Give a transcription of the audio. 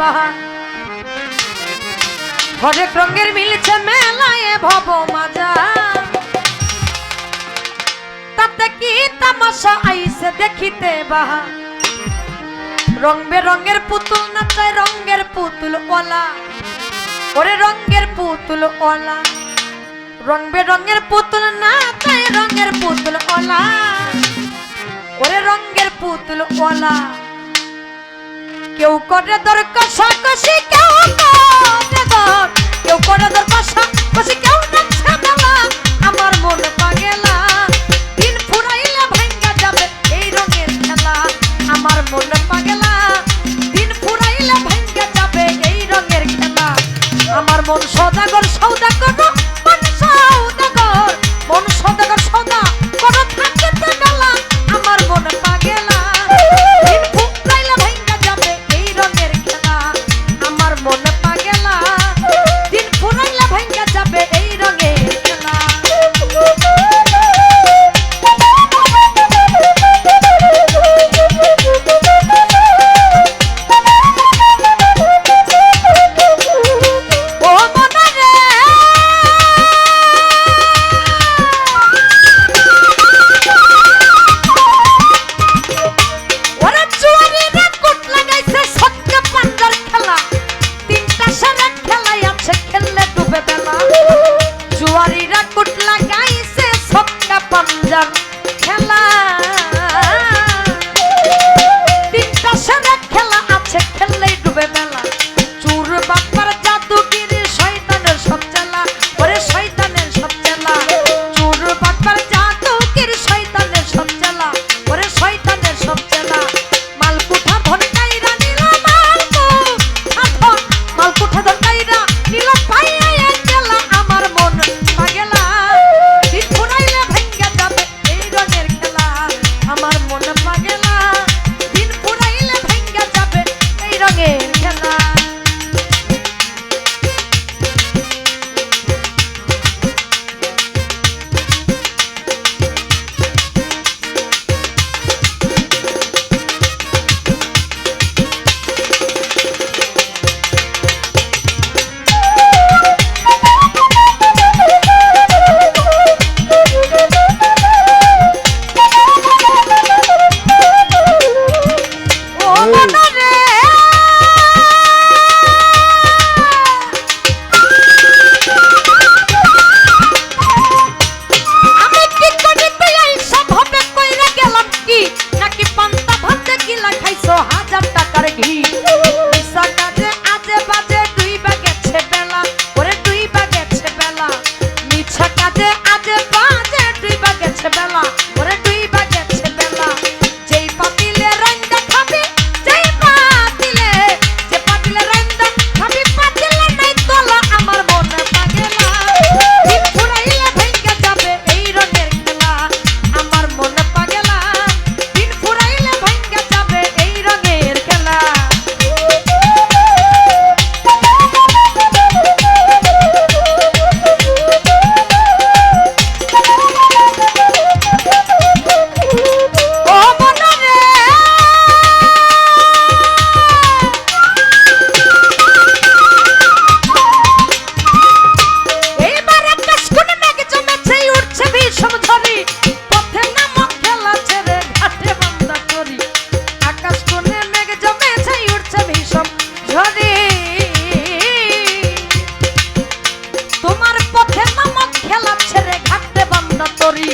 বাহা হরেক রঙের মিলছে মেলায় ভব মাজা। তাতে কি তামাশা আইসে দেখিতে বাহা রং বেরঙের পুতুল নাচায় রঙের পুতুল ওলা ওরে রঙের পুতুল ওলা রং বেরঙের পুতুল নাচায় রঙের পুতুল ওলা ওরে রঙের পুতুল ওলা কেউ করে দরকার কষাকষি মুকুট লাগাইছে সপ্তা পাঞ্জাবি। বিষম ধরি পথে নামক খেলা ছেড়ে ঘাটে বান্দা করি। আকাশ কোণে মেঘ জমেছে উঠছে বিষম ঝরি তোমার পথে নামক খেলা ছেড়ে ঘাটে বান্দা করি।